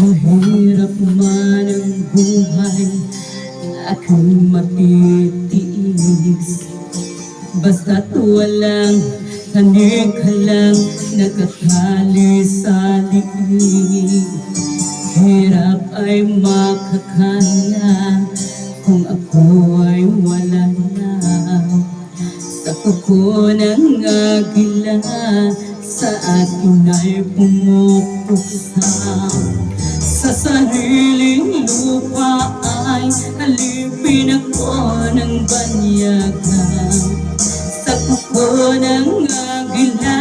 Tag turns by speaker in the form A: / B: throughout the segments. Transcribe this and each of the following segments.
A: buhay aking matitiis. Basta't walang tanig ka lang Nakatali sa liig Hirap ay makakaya Kung ako ay wala na. Sa kuko ng agila Sa akin ay pumupuksa Sa sariling lupa ay Alipin ako ng banyagan Sa kuko ng agila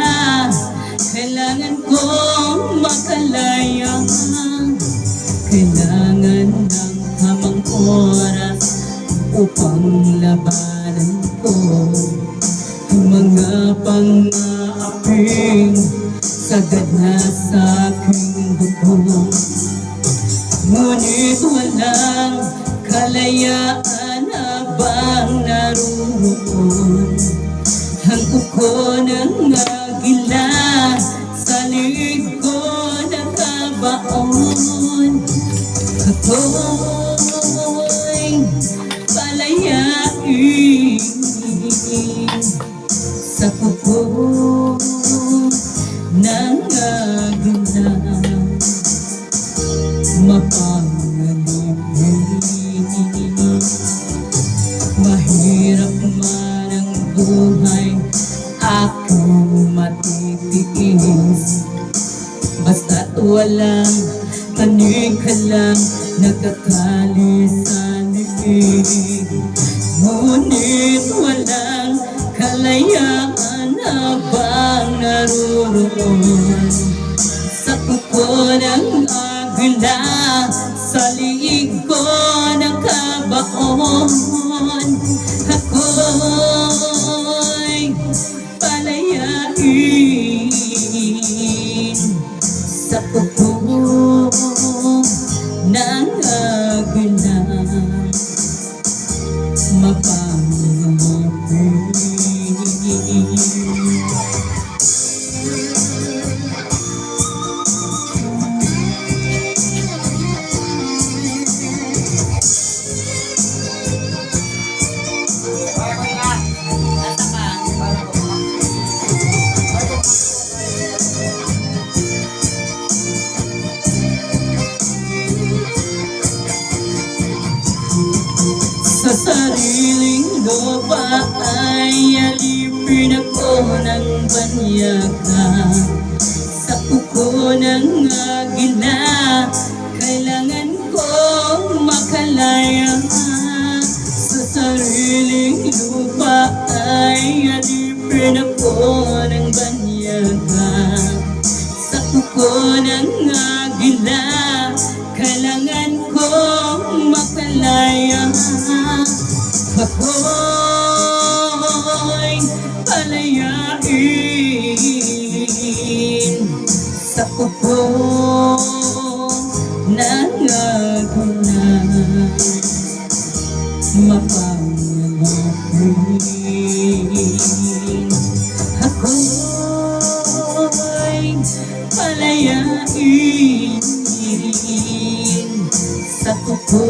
A: Kailangan kong makalaya Kailangan ng tamang oras Upang labanan ko. Ang mga pang-aaping Sagad na sa aking buto Ngunit walang kalayaan habang naroon Ang kuko ng agila sa liig ko nakabaon. Ako'y palayain sa kuko ng agila walang tanig ka lang Nakakali sa liig Ngunit walang kalayaan Habang naroon sa kuko ng agla Sa liig ko nakabaon. Ako'y palayain Sa kuko lupa ay alipin ako ng banyaga. Sa kuko ng agila Kailangan kong makalaya Sa sariling lupa ay alipin ako ng banyaga. Sa kuko ng agila Kailangan kong makalaya Ako'y Sa kuko ng aguna Mapangalipin Ako'y palayain. Sa kuko